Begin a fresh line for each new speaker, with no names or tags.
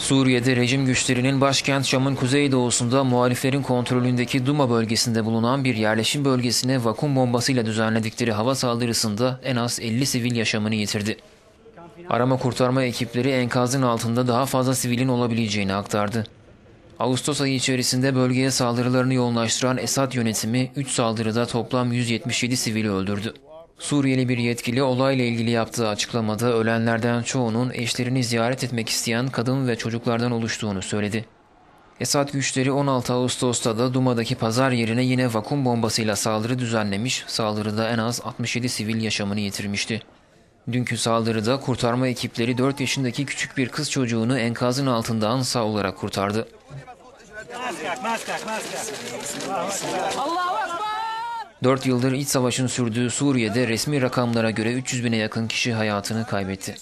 Suriye'de rejim güçlerinin başkent Şam'ın kuzeydoğusunda muhaliflerin kontrolündeki Duma bölgesinde bulunan bir yerleşim bölgesine vakum bombasıyla düzenledikleri hava saldırısında en az 50 sivil yaşamını yitirdi. Arama kurtarma ekipleri enkazın altında daha fazla sivilin olabileceğini aktardı. Ağustos ayı içerisinde bölgeye saldırılarını yoğunlaştıran Esad yönetimi 3 saldırıda toplam 177 sivili öldürdü. Suriyeli bir yetkili olayla ilgili yaptığı açıklamada ölenlerden çoğunun eşlerini ziyaret etmek isteyen kadın ve çocuklardan oluştuğunu söyledi. Esad güçleri 16 Ağustos'ta da Duma'daki pazar yerine yine vakum bombasıyla saldırı düzenlemiş, saldırıda en az 67 sivil yaşamını yitirmişti. Dünkü saldırıda kurtarma ekipleri 4 yaşındaki küçük bir kız çocuğunu enkazın altından sağ olarak kurtardı.
Allah'a
4 yıldır iç savaşın sürdüğü Suriye'de resmi rakamlara göre 300 bine yakın kişi hayatını kaybetti.